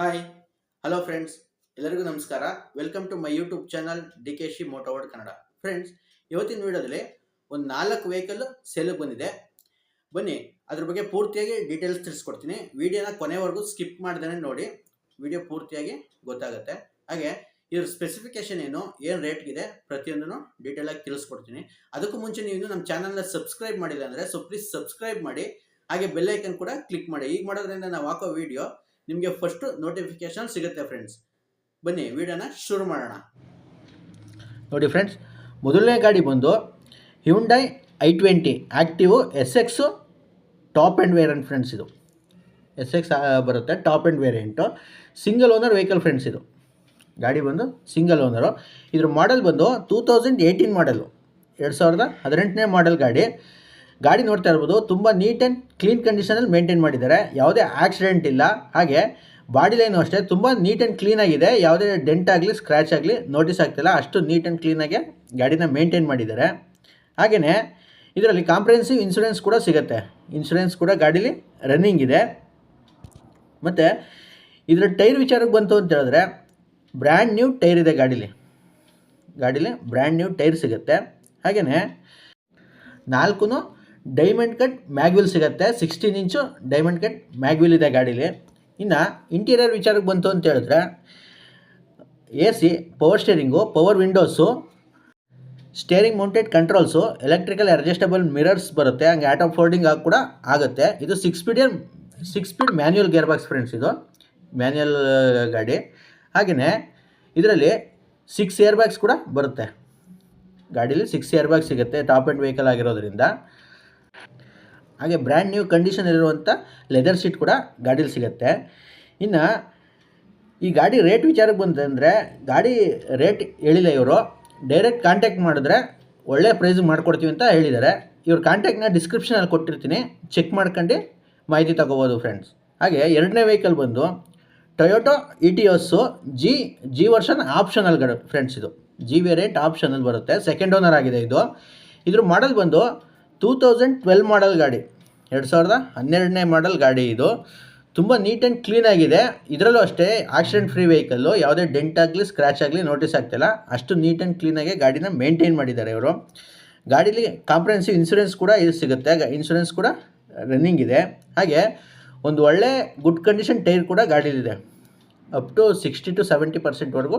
Hi hello friends ಎಲ್ಲರಿಗೂ ನಮಸ್ಕಾರ. Welcome to my YouTube channel D K she ಮೋಟೋವರ್ಡ್ Kannada friends ಇವತ್ತಿನ ವಿಡಿಯೋದಲ್ಲಿ ಒಂದು ನಾಲ್ಕು ವೆಹಿಕಲ್ ಸೇಲಿಗೆ ಬಂದಿದೆ. ಬನ್ನಿ, ಅದ್ರ ಬಗ್ಗೆ ಪೂರ್ತಿಯಾಗಿ ಡೀಟೇಲ್ಸ್ ತಿಳಿಸ್ಕೊಡ್ತೀನಿ. ವಿಡಿಯೋನ ಕೊನೆವರೆಗೂ ಸ್ಕಿಪ್ ಮಾಡ್ದೇ ನೋಡಿ. ವಿಡಿಯೋ ಪೂರ್ತಿಯಾಗಿ ಗೊತ್ತಾಗುತ್ತೆ. ಹಾಗೆ, ಇದ್ರ ಸ್ಪೆಸಿಫಿಕೇಶನ್ ಏನು ಏನು ರೇಟ್ಗಿದೆ ಪ್ರತಿಯೊಂದನ್ನು ಡೀಟೇಲಾಗಿ ತಿಳಿಸ್ಕೊಡ್ತೀನಿ. ಅದಕ್ಕೂ ಮುಂಚೆ ನೀವು ನಮ್ಮ ಚಾನಲ್ನ ಸಬ್ಸ್ಕ್ರೈಬ್ ಮಾಡಿಲ್ಲ ಅಂದರೆ ಸೊ ಪ್ಲೀಸ್ ಸಬ್ಸ್ಕ್ರೈಬ್ ಮಾಡಿ. ಹಾಗೆ ಬೆಲ್ಲೈಕನ್ ಕೂಡ ಕ್ಲಿಕ್ ಮಾಡಿ. ಈಗ ಮಾಡೋದ್ರಿಂದ ನಾವು ಹಾಕೋ ವಿಡಿಯೋ ನಿಮಗೆ ಫಸ್ಟು ನೋಟಿಫಿಕೇಶನ್ ಸಿಗುತ್ತೆ ಫ್ರೆಂಡ್ಸ್ ಬನ್ನಿ, ವಿಡಿಯೋನ ಶುರು ಮಾಡೋಣ. ನೋಡಿ ಫ್ರೆಂಡ್ಸ್ ಮೊದಲನೇ ಗಾಡಿ ಬಂದು Hyundai I twenty active S X top end variant friends ಇದು. ಎಸ್ ಎಕ್ಸ್ ಬರುತ್ತೆ top end variant single owner vehicle friends ಇದು. ಗಾಡಿ ಬಂದು ಸಿಂಗಲ್ ಓನರು ಇದ್ರ ಮಾಡೆಲ್ ಬಂದು ಟೂ ತೌಸಂಡ್ ಏಯ್ಟೀನ್ ಮಾಡೆಲು ಎರಡು ಸಾವಿರದ ಹದಿನೆಂಟನೇ ಮಾಡೆಲ್ ಗಾಡಿ. ಗಾಡಿ ನೋಡ್ತಾ ಇರ್ಬೋದು, ತುಂಬ ನೀಟ್ ಆ್ಯಂಡ್ ಕ್ಲೀನ್ ಕಂಡೀಷನಲ್ಲಿ ಮೇಂಟೈನ್ ಮಾಡಿದ್ದಾರೆ. ಯಾವುದೇ ಆಕ್ಸಿಡೆಂಟ್ ಇಲ್ಲ. ಹಾಗೆ ಬಾಡಿ ಲೈನು ಅಷ್ಟೇ, ತುಂಬ ನೀಟ್ ಆ್ಯಂಡ್ ಕ್ಲೀನಾಗಿದೆ ಯಾವುದೇ ಡೆಂಟ್ ಆಗಲಿ ಸ್ಕ್ರ್ಯಾಚ್ ಆಗಲಿ ನೋಟಿಸ್ ಆಗ್ತಿಲ್ಲ. ಅಷ್ಟು ನೀಟ್ ಆ್ಯಂಡ್ ಕ್ಲೀನಾಗೆ ಗಾಡಿನ ಮೇಂಟೈನ್ ಮಾಡಿದ್ದಾರೆ. ಹಾಗೆಯೇ ಇದರಲ್ಲಿ ಕಾಂಪ್ರಿಹೆನ್ಸಿವ್ ಇನ್ಶೂರೆನ್ಸ್ ಕೂಡ ಸಿಗುತ್ತೆ. ಇನ್ಶೂರೆನ್ಸ್ ಕೂಡ ಗಾಡೀಲಿ ರನ್ನಿಂಗ್ ಇದೆ. ಮತ್ತು ಇದರ ಟೈರ್ ವಿಚಾರಕ್ಕೆ ಬಂತು ಅಂತ ಹೇಳಿದ್ರೆ ಬ್ರ್ಯಾಂಡ್ ನ್ಯೂ ಟೈರ್ ಇದೆ ಗಾಡೀಲಿ. ಗಾಡೀಲಿ ಬ್ರ್ಯಾಂಡ್ ನ್ಯೂ ಟೈರ್ ಸಿಗುತ್ತೆ. ಹಾಗೆಯೇ ನಾಲ್ಕು ಡೈಮಂಡ್ ಕಟ್ ಮ್ಯಾಗ್ವಿಲ್ ಸಿಗುತ್ತೆ. Sixteen inch diamond cut mag wheel ಇದೆ ಗಾಡೀಲಿ. ಇನ್ನು ಇಂಟೀರಿಯರ್ ವಿಚಾರಕ್ಕೆ ಬಂತು ಅಂತ ಹೇಳಿದ್ರೆ A C power steering power windows steering mounted controls electrical adjustable mirrors ಬರುತ್ತೆ. ಹಂಗೆ ಆಟೋ ಫೋಲ್ಡಿಂಗ್ ಆಗಿ ಕೂಡ ಆಗುತ್ತೆ. ಇದು six ಸ್ಪೀಡಿಯರ್ six speed manual gear box friends ಇದು. ಮ್ಯಾನ್ಯುಯಲ್ ಗಾಡಿ. ಹಾಗೆಯೇ ಇದರಲ್ಲಿ ಸಿಕ್ಸ್ ಏರ್ ಬ್ಯಾಗ್ಸ್ ಕೂಡ ಬರುತ್ತೆ. ಗಾಡೀಲಿ ಸಿಕ್ಸ್ ಏರ್ ಬ್ಯಾಗ್ ಸಿಗುತ್ತೆ ಟಾಪ್ ಆ್ಯಂಡ್ ವೆಹಿಕಲ್ ಆಗಿರೋದ್ರಿಂದ. ಹಾಗೆ ಬ್ರ್ಯಾಂಡ್ ನ್ಯೂ ಕಂಡೀಷನ್ ಇರುವಂಥ ಲೆದರ್ ಸೀಟ್ ಕೂಡ ಗಾಡೀಲಿ ಸಿಗುತ್ತೆ. ಇನ್ನು ಈ ಗಾಡಿ ರೇಟ್ ವಿಚಾರಕ್ಕೆ ಬಂತಂದರೆ ಗಾಡಿ ರೇಟ್ ಹೇಳಿಲ್ಲ ಇವರು. ಡೈರೆಕ್ಟ್ ಕಾಂಟ್ಯಾಕ್ಟ್ ಮಾಡಿದ್ರೆ ಒಳ್ಳೆ ಪ್ರೈಸ್ ಮಾಡ್ಕೊಡ್ತೀವಿ ಅಂತ ಹೇಳಿದ್ದಾರೆ ಇವ್ರ ಕಾಂಟ್ಯಾಕ್ಟ್ನ ಡಿಸ್ಕ್ರಿಪ್ಷನಲ್ಲಿ ಕೊಟ್ಟಿರ್ತೀನಿ. ಚೆಕ್ ಮಾಡ್ಕೊಂಡು ಮಾಹಿತಿ ತಗೋಬೋದು ಫ್ರೆಂಡ್ಸ್ ಹಾಗೆ ಎರಡನೇ ವೆಹಿಕಲ್ ಬಂದು Toyota Etios G G version optional ಗಡ ಫ್ರೆಂಡ್ಸ್ ಇದು. ಜಿ ವೇರಿಯಂಟ್ ಆಪ್ಷನಲ್ಲಿ ಬರುತ್ತೆ. ಸೆಕೆಂಡ್ ಓನರ್ ಆಗಿದೆ ಇದು. ಇದ್ರ ಮಾಡಲ್ ಬಂದು ಟೂ ತೌಸಂಡ್ ಟ್ವೆಲ್ ಮಾಡಲ್ ಗಾಡಿ. ಎರಡು ಸಾವಿರದ ಹನ್ನೆರಡನೇ ಮಾಡಲ್ ಗಾಡಿ ಇದು. ತುಂಬ ನೀಟ್ ಆ್ಯಂಡ್ ಕ್ಲೀನ್ ಆಗಿದೆ. ಇದರಲ್ಲೂ ಅಷ್ಟೇ ಆಕ್ಸಿಡೆಂಟ್ ಫ್ರೀ ವೆಹಿಕಲ್ಲು ಯಾವುದೇ ಡೆಂಟ್ ಆಗಲಿ ಸ್ಕ್ರ್ಯಾಚ್ ಆಗಲಿ ನೋಟಿಸ್ ಆಗ್ತಿಲ್ಲ. ಅಷ್ಟು ನೀಟ್ ಆ್ಯಂಡ್ ಕ್ಲೀನಾಗಿ ಗಾಡಿನ ಮೇಂಟೈನ್ ಮಾಡಿದ್ದಾರೆ ಇವರು. ಗಾಡೀಲಿ ಕಾಂಪ್ರಹೆನ್ಸಿವ್ ಇನ್ಸೂರೆನ್ಸ್ ಕೂಡ ಇದು ಸಿಗುತ್ತೆ. ಇನ್ಸೂರೆನ್ಸ್ ಕೂಡ ರನ್ನಿಂಗ್ ಇದೆ. ಹಾಗೆ ಒಂದು ಒಳ್ಳೆ ಗುಡ್ ಕಂಡೀಷನ್ ಟೈರ್ ಕೂಡ ಗಾಡೀಲಿದೆ up to sixty to seventy ಪರ್ಸೆಂಟ್ವರೆಗೂ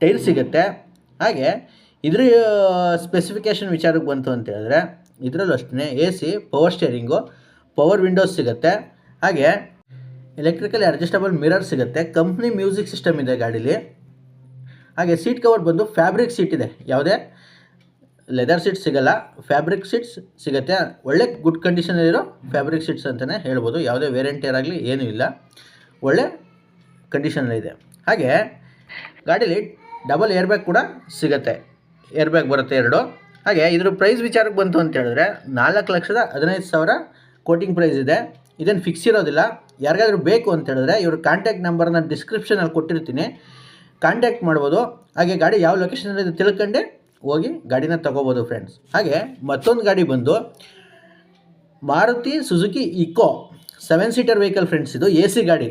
tyre ಸಿಗುತ್ತೆ. ಹಾಗೆ ಇದ್ರ ಸ್ಪೆಸಿಫಿಕೇಷನ್ ವಿಚಾರಕ್ಕೆ ಬಂತು ಅಂತ ಹೇಳಿದ್ರೆ ಇದರಲ್ಲೂ ಅಷ್ಟೇ A C power steering power windows ಸಿಗುತ್ತೆ. ಹಾಗೆ ಎಲೆಕ್ಟ್ರಿಕಲಿ ಅಡ್ಜಸ್ಟಬಲ್ ಮಿರರ್ ಸಿಗುತ್ತೆ. ಕಂಪ್ನಿ ಮ್ಯೂಸಿಕ್ ಸಿಸ್ಟಮ್ ಇದೆ ಗಾಡೀಲಿ. ಹಾಗೆ ಸೀಟ್ ಕವರ್ ಬಂದು ಫ್ಯಾಬ್ರಿಕ್ ಸೀಟ್ ಇದೆ. ಯಾವುದೇ ಲೆದರ್ ಸೀಟ್ ಸಿಗಲ್ಲ. ಫ್ಯಾಬ್ರಿಕ್ ಸೀಟ್ಸ್ ಸಿಗುತ್ತೆ. ಒಳ್ಳೆ ಗುಡ್ ಕಂಡೀಷನಲ್ಲಿರೋ ಫ್ಯಾಬ್ರಿಕ್ ಸೀಟ್ಸ್ ಅಂತಲೇ ಹೇಳ್ಬೋದು. ಯಾವುದೇ ವೇರೆಂಟಿಯರ್ ಆಗಲಿ ಏನೂ ಇಲ್ಲ. ಒಳ್ಳೆ ಕಂಡೀಷನಲ್ಲಿದೆ ಹಾಗೆ ಗಾಡೀಲಿ ಡಬಲ್ ಏರ್ ಬ್ಯಾಗ್ ಕೂಡ ಸಿಗುತ್ತೆ. ಏರ್ ಬ್ಯಾಗ್ ಬರುತ್ತೆ ಎರಡು. ಹಾಗೆ ಇದ್ರ ಪ್ರೈಸ್ ವಿಚಾರಕ್ಕೆ ಬಂತು ಅಂತ ಹೇಳಿದ್ರೆ ನಾಲ್ಕು ಲಕ್ಷದ ಹದಿನೈದು ಸಾವಿರ ಕೋಟಿಂಗ್ ಪ್ರೈಸ್ ಇದೆ. ಇದನ್ನು ಫಿಕ್ಸ್ ಇರೋದಿಲ್ಲ. ಯಾರಿಗಾದರೂ ಬೇಕು ಅಂತ ಹೇಳಿದ್ರೆ ಇವ್ರ ಕಾಂಟ್ಯಾಕ್ಟ್ ನಂಬರ್ನ ಡಿಸ್ಕ್ರಿಪ್ಷನಲ್ಲಿ ಕೊಟ್ಟಿರ್ತೀನಿ. ಕಾಂಟ್ಯಾಕ್ಟ್ ಮಾಡ್ಬೋದು. ಹಾಗೆ ಗಾಡಿ ಯಾವ ಲೊಕೇಶನಲ್ಲಿ ತಿಳ್ಕೊಂಡೆ ಹೋಗಿ ಗಾಡಿನ ತೊಗೋಬೋದು ಫ್ರೆಂಡ್ಸ್ ಹಾಗೆ ಮತ್ತೊಂದು ಗಾಡಿ ಬಂದು Maruti Suzuki Eeco seven seater vehicle friends ಇದು ಎ ಸಿ ಗಾಡಿ.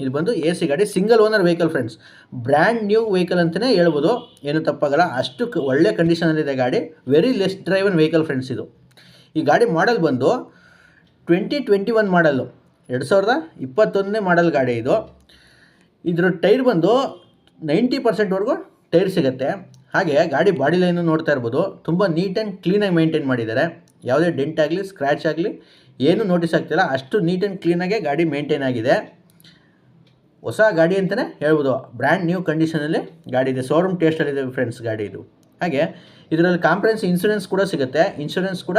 ಇದು ಬಂದು ಎ ಸಿ ಗಾಡಿ single owner vehicle friends brand new vehicle ಅಂತಲೇ ಹೇಳ್ಬೋದು. ಏನು ತಪ್ಪಾಗಲ್ಲ. ಅಷ್ಟು ಒಳ್ಳೆ ಕಂಡೀಷನಲ್ಲಿದೆ ಗಾಡಿ. Very less driven vehicle friends ಇದು. ಈ ಗಾಡಿ ಮಾಡೆಲ್ ಬಂದು ಟ್ವೆಂಟಿ ಟ್ವೆಂಟಿ ಒನ್ ಮಾಡಲ್ಲು ಎರಡು ಸಾವಿರದ ಇಪ್ಪತ್ತೊಂದನೇ ಮಾಡೆಲ್ ಗಾಡಿ ಇದು. ಇದ್ರ ಟೈರ್ ಬಂದು ನೈಂಟಿ ಪರ್ಸೆಂಟ್ವರೆಗೂ ಟೈರ್ ಸಿಗುತ್ತೆ. ಹಾಗೆ ಗಾಡಿ ಬಾಡಿ ಲೈನು ನೋಡ್ತಾ ಇರ್ಬೋದು. ತುಂಬ ನೀಟ್ ಆ್ಯಂಡ್ ಕ್ಲೀನಾಗಿ ಮೇಂಟೈನ್ ಮಾಡಿದ್ದಾರೆ. ಯಾವುದೇ ಡೆಂಟ್ ಆಗಲಿ ಸ್ಕ್ರ್ಯಾಚ್ ಆಗಲಿ, ಏನೂ ನೋಟಿಸ್ ಆಗ್ತಿಲ್ಲ. ಅಷ್ಟು ನೀಟ್ ಆ್ಯಂಡ್ ಕ್ಲೀನಾಗೆ ಗಾಡಿ ಮೇಂಟೈನ್ ಆಗಿದೆ. ಹೊಸ ಗಾಡಿ ಅಂತಲೇ ಹೇಳ್ಬೋದು. ಬ್ರ್ಯಾಂಡ್ ನ್ಯೂ ಕಂಡೀಷನಲ್ಲಿ ಗಾಡಿ ಇದೆ. ಶೋರೂಮ್ ಟೇಸ್ಟಲ್ಲಿದೆ ಫ್ರೆಂಡ್ಸ್ ಗಾಡಿ ಇದು. ಹಾಗೆ ಇದರಲ್ಲಿ ಕಾಂಪ್ರೆನ್ಸ್ ಇನ್ಶೂರೆನ್ಸ್ ಕೂಡ ಸಿಗುತ್ತೆ. ಇನ್ಶೂರೆನ್ಸ್ ಕೂಡ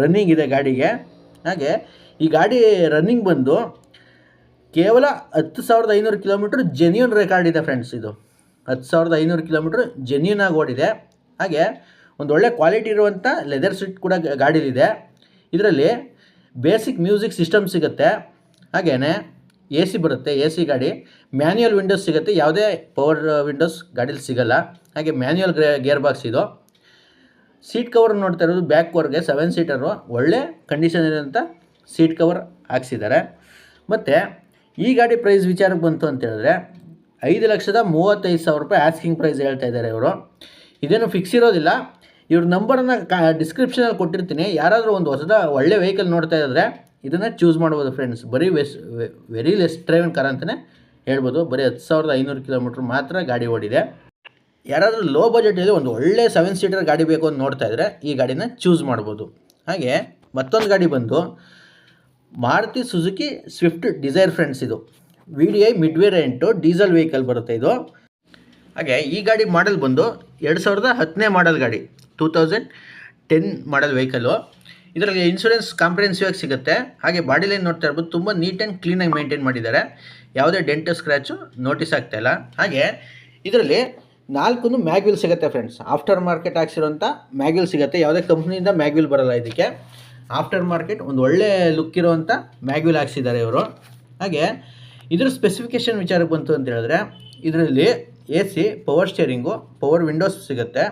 ರನ್ನಿಂಗ್ ಇದೆ ಗಾಡಿಗೆ. ಹಾಗೆ ಈ ಗಾಡಿ ರನ್ನಿಂಗ್ ಬಂದು ಕೇವಲ ಹತ್ತು ಸಾವಿರದ ಐನೂರು ಕಿಲೋಮೀಟ್ರ್ ಜೆನ್ಯೂನ್ ರೆಕಾರ್ಡ್ ಇದೆ ಫ್ರೆಂಡ್ಸ್ ಇದು. ಹತ್ತು ಸಾವಿರದ ಐನೂರು ಕಿಲೋಮೀಟ್ರ್ ಜೆನ್ಯೂನ್ ಆಗಿ ಓಡಿದೆ. ಹಾಗೆ ಒಂದು ಒಳ್ಳೆ ಕ್ವಾಲಿಟಿ ಇರುವಂಥ ಲೆದರ್ ಸೀಟ್ ಕೂಡ ಗಾಡೀಲಿದೆ. ಇದರಲ್ಲಿ ಬೇಸಿಕ್ ಮ್ಯೂಸಿಕ್ ಸಿಸ್ಟಮ್ ಸಿಗುತ್ತೆ. ಹಾಗೆಯೇ ಎ ಸಿ ಬರುತ್ತೆ, ಎ ಸಿ ಗಾಡಿ. ಮ್ಯಾನ್ಯುಯಲ್ ವಿಂಡೋಸ್ ಸಿಗುತ್ತೆ, ಯಾವುದೇ ಪವರ್ ವಿಂಡೋಸ್ ಗಾಡೀಲಿ ಸಿಗಲ್ಲ. ಹಾಗೆ ಮ್ಯಾನ್ಯುಯಲ್ ಗೇರ್ ಬಾಕ್ಸ್ ಇದು. ಸೀಟ್ ಕವರ್ ನೋಡ್ತಾ ಇರೋದು ಬ್ಯಾಕ್ ಕವರ್ಗೆ ಸೆವೆನ್ ಸೀಟರು. ಒಳ್ಳೆ ಕಂಡೀಷನ್ ಇರೋಂಥ ಸೀಟ್ ಕವರ್ ಹಾಕ್ಸಿದ್ದಾರೆ. ಮತ್ತು ಈ ಗಾಡಿ ಪ್ರೈಸ್ ವಿಚಾರಕ್ಕೆ ಬಂತು ಅಂತ ಹೇಳಿದ್ರೆ ಐದು ಲಕ್ಷದ ಮೂವತ್ತೈದು ಸಾವಿರ ರೂಪಾಯಿ ಆಸ್ಕಿಂಗ್ ಪ್ರೈಸ್ ಹೇಳ್ತಾ ಇದ್ದಾರೆ ಇವರು. ಇದೇನು ಫಿಕ್ಸ್ ಇರೋದಿಲ್ಲ. ಇವ್ರ ನಂಬರನ್ನು ಕಾ ಡಿಸ್ಕ್ರಿಪ್ಷನಲ್ಲಿ ಕೊಟ್ಟಿರ್ತೀನಿ. ಯಾರಾದರೂ ಒಂದು ಹೊಸದ, ಒಳ್ಳೆ ವೆಹಿಕಲ್ ನೋಡ್ತಾ ಇದ್ದರೆ ಇದನ್ನು ಚೂಸ್ ಮಾಡ್ಬೋದು ಫ್ರೆಂಡ್ಸ್ ಬರೀ ವೆಸ್ ವೆರಿ ಲೆಸ್ ಡ್ರೈವಿಂಗ್ ಕಾರ್ ಅಂತಲೇ ಹೇಳ್ಬೋದು. ಬರೀ ಹತ್ತು ಸಾವಿರದ ಐನೂರು ಕಿಲೋಮೀಟ್ರ್ ಮಾತ್ರ ಗಾಡಿ ಓಡಿದೆ. ಯಾರಾದರೂ ಲೋ ಬಜೆಟಲ್ಲಿ ಒಂದು ಒಳ್ಳೆ ಸೆವೆನ್ ಸೀಟರ್ ಗಾಡಿ ಬೇಕು ಅಂತ ನೋಡ್ತಾ ಇದ್ದರೆ ಈ ಗಾಡಿನ ಚೂಸ್ ಮಾಡ್ಬೋದು. ಹಾಗೆ ಮತ್ತೊಂದು ಗಾಡಿ ಬಂದು Maruti Suzuki Swift Dzire friends ಇದು. V D I mid variant diesel vehicle ಬರುತ್ತೆ ಇದು. ಹಾಗೆ ಈ ಗಾಡಿ ಮಾಡೆಲ್ ಬಂದು ಎರಡು ಸಾವಿರದ ಹತ್ತನೇ ಮಾಡೆಲ್ ಗಾಡಿ two thousand ten model vehicle ಇದರಲ್ಲಿ ಇನ್ಶೂರೆನ್ಸ್ ಕಾಂಪ್ರಿಹೆನ್ಸಿವ್ ಆಗಿ ಸಿಗುತ್ತೆ. ಹಾಗೆ ಬಾಡಿ ಲೈನ್ ನೋಡ್ತಾ ಇರ್ಬೋದು, ತುಂಬ ನೀಟ್ ಆ್ಯಂಡ್ ಕ್ಲೀನಾಗಿ ಮೇಂಟೈನ್ ಮಾಡಿದ್ದಾರೆ. ಯಾವುದೇ ಡೆಂಟಲ್ ಸ್ಕ್ರ್ಯಾಚು ನೋಟಿಸ್ ಆಗ್ತಾ ಇಲ್ಲ. ಹಾಗೆ ಇದರಲ್ಲಿ ನಾಲ್ಕು ಮ್ಯಾಗ್ವಿಲ್ ಸಿಗುತ್ತೆ ಫ್ರೆಂಡ್ಸ್ ಆಫ್ಟರ್ ಮಾರ್ಕೆಟ್ ಹಾಕ್ಸಿರೋಂಥ ಮ್ಯಾಗ್ವಿಲ್ ಸಿಗುತ್ತೆ. ಯಾವುದೇ ಕಂಪ್ನಿಯಿಂದ ಮ್ಯಾಗ್ವಿಲ್ ಬರಲ್ಲ ಇದಕ್ಕೆ. ಆಫ್ಟರ್ ಮಾರ್ಕೆಟ್ ಒಂದು ಒಳ್ಳೆ ಲುಕ್ ಇರುವಂಥ ಮ್ಯಾಗ್ವಿಲ್ ಹಾಕ್ಸಿದ್ದಾರೆ ಇವರು. ಹಾಗೆ ಇದ್ರ ಸ್ಪೆಸಿಫಿಕೇಷನ್ ವಿಚಾರಕ್ಕೆ ಬಂತು ಅಂತ ಹೇಳಿದ್ರೆ, ಇದರಲ್ಲಿ A power steering power windows ಸಿಗುತ್ತೆ.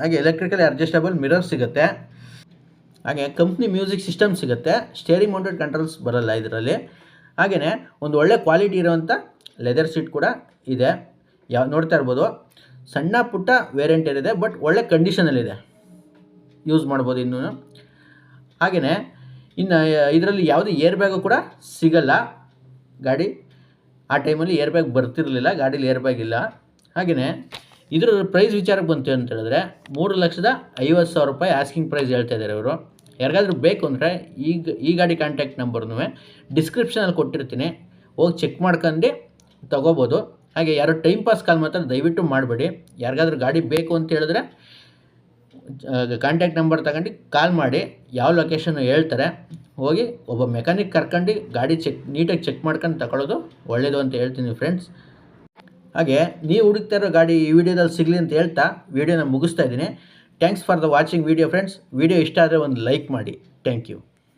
ಹಾಗೆ ಎಲೆಕ್ಟ್ರಿಕಲ್ ಅಡ್ಜಸ್ಟಬಲ್ ಮಿರರ್ ಸಿಗುತ್ತೆ. ಹಾಗೆ ಕಂಪ್ನಿ ಮ್ಯೂಸಿಕ್ ಸಿಸ್ಟಮ್ ಸಿಗುತ್ತೆ ಸ್ಟೇರಿಂಗ್ ಮೌಂಟೆಡ್ ಕಂಟ್ರೋಲ್ಸ್ ಬರಲ್ಲ ಇದರಲ್ಲಿ. ಹಾಗೆಯೇ ಒಂದು ಒಳ್ಳೆ ಕ್ವಾಲಿಟಿ ಇರೋವಂಥ ಲೆದರ್ ಸೀಟ್ ಕೂಡ ಇದೆ. ಯಾವ ನೋಡ್ತಾ ಇರ್ಬೋದು. ಸಣ್ಣ ಪುಟ್ಟ ವೇರಿಯಂಟ್ ಏನಿದೆ ಬಟ್ ಒಳ್ಳೆ ಕಂಡೀಷನಲ್ಲಿದೆ ಯೂಸ್ ಮಾಡ್ಬೋದು ಇನ್ನೂ. ಹಾಗೆಯೇ ಇನ್ನು, ಇದರಲ್ಲಿ ಯಾವುದೇ ಏರ್ ಬ್ಯಾಗು ಕೂಡ ಸಿಗಲ್ಲ. ಗಾಡಿ, ಆ ಟೈಮಲ್ಲಿ ಏರ್ ಬ್ಯಾಗ್ ಬರ್ತಿರಲಿಲ್ಲ, ಗಾಡೀಲಿ ಏರ್ ಬ್ಯಾಗ್ ಇಲ್ಲ. ಹಾಗೆಯೇ ಇದರ ಪ್ರೈಸ್ ವಿಚಾರಕ್ಕೆ ಬಂತು ಅಂತ ಹೇಳಿದ್ರೆ ಮೂರು ಲಕ್ಷದ ಐವತ್ತು ಸಾವಿರ ರೂಪಾಯಿ ಆಸ್ಕಿಂಗ್ ಪ್ರೈಸ್ ಹೇಳ್ತಾ ಇದ್ದಾರೆ ಇವರು. ಯಾರಿಗಾದ್ರೂ ಬೇಕು ಅಂದರೆ ಈಗ ಈ ಗಾಡಿ ಕಾಂಟ್ಯಾಕ್ಟ್ ನಂಬರ್ನೂ ಡಿಸ್ಕ್ರಿಪ್ಷನಲ್ಲಿ ಕೊಟ್ಟಿರ್ತೀನಿ. ಹೋಗಿ ಚೆಕ್ ಮಾಡ್ಕೊಂಡು ತೊಗೋಬೋದು. ಹಾಗೆ ಯಾರು ಟೈಮ್ ಪಾಸ್ ಕಾಲ್ ಮಾತ್ರ ದಯವಿಟ್ಟು ಮಾಡಬೇಡಿ. ಯಾರಿಗಾದ್ರೂ ಗಾಡಿ ಬೇಕು ಅಂತ ಹೇಳಿದ್ರೆ ಕಾಂಟ್ಯಾಕ್ಟ್ ನಂಬರ್ ತಗೊಂಡು ಕಾಲ್ ಮಾಡಿ. ಯಾವ ಲೊಕೇಶನ್ ಹೇಳ್ತಾರೆ. ಹೋಗಿ ಒಬ್ಬ ಮೆಕ್ಯಾನಿಕ್ ಕರ್ಕೊಂಡು ಗಾಡಿ ಚೆಕ್ ನೀಟಾಗಿ ಚೆಕ್ ಮಾಡ್ಕೊಂಡು ತಗೊಳ್ಳೋದು ಒಳ್ಳೆಯದು ಅಂತ ಹೇಳ್ತೀನಿ ಫ್ರೆಂಡ್ಸ್ ಹಾಗೆ, ನೀವು ಹುಡುಕ್ತಾ ಇರೋ ಗಾಡಿ ಈ ವಿಡಿಯೋದಲ್ಲಿ ಸಿಗಲಿ ಅಂತ ಹೇಳ್ತಾ ವಿಡಿಯೋನ ಮುಗಿಸ್ತಾ ಇದ್ದೀನಿ. Thanks for the watching video friends video ಇಷ್ಟ ಆದರೆ ಒಂದು ಲೈಕ್ ಮಾಡಿ. Thank you